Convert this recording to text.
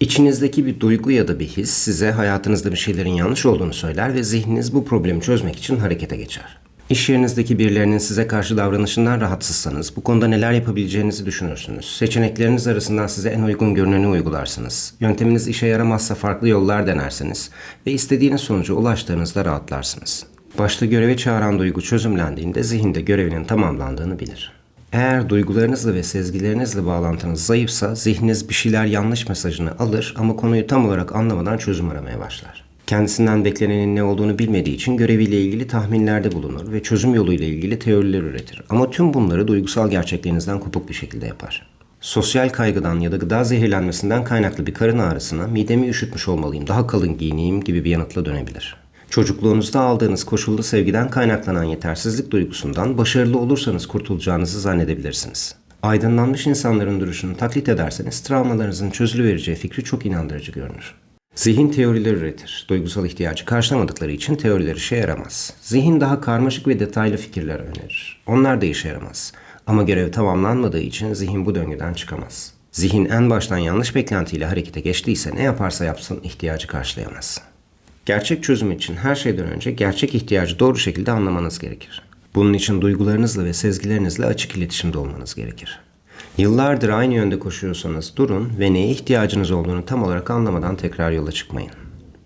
İçinizdeki bir duygu ya da bir his size hayatınızda bir şeylerin yanlış olduğunu söyler ve zihniniz bu problemi çözmek için harekete geçer. İş yerinizdeki birilerinin size karşı davranışından rahatsızsanız bu konuda neler yapabileceğinizi düşünürsünüz. Seçenekleriniz arasından size en uygun görüneni uygularsınız. Yönteminiz işe yaramazsa farklı yollar denersiniz ve istediğiniz sonuca ulaştığınızda rahatlarsınız. Başta göreve çağıran duygu çözümlendiğinde zihinde görevinin tamamlandığını bilir. Eğer duygularınızla ve sezgilerinizle bağlantınız zayıfsa zihniniz bir şeyler yanlış mesajını alır ama konuyu tam olarak anlamadan çözüm aramaya başlar. Kendisinden beklenenin ne olduğunu bilmediği için göreviyle ilgili tahminlerde bulunur ve çözüm yoluyla ilgili teoriler üretir. Ama tüm bunları duygusal gerçeklerinizden kopuk bir şekilde yapar. Sosyal kaygıdan ya da gıda zehirlenmesinden kaynaklı bir karın ağrısına midemi üşütmüş olmalıyım, daha kalın giyineyim gibi bir yanıtla dönebilir. Çocukluğunuzda aldığınız koşullu sevgiden kaynaklanan yetersizlik duygusundan başarılı olursanız kurtulacağınızı zannedebilirsiniz. Aydınlanmış insanların duruşunu taklit ederseniz travmalarınızın çözülüvereceği fikri çok inandırıcı görünür. Zihin teoriler üretir. Duygusal ihtiyacı karşılamadıkları için teoriler işe yaramaz. Zihin daha karmaşık ve detaylı fikirler önerir. Onlar da işe yaramaz. Ama görev tamamlanmadığı için zihin bu döngüden çıkamaz. Zihin en baştan yanlış beklentiyle harekete geçtiyse ne yaparsa yapsın ihtiyacı karşılayamaz. Gerçek çözüm için her şeyden önce gerçek ihtiyacı doğru şekilde anlamanız gerekir. Bunun için duygularınızla ve sezgilerinizle açık iletişimde olmanız gerekir. Yıllardır aynı yönde koşuyorsanız durun ve neye ihtiyacınız olduğunu tam olarak anlamadan tekrar yola çıkmayın.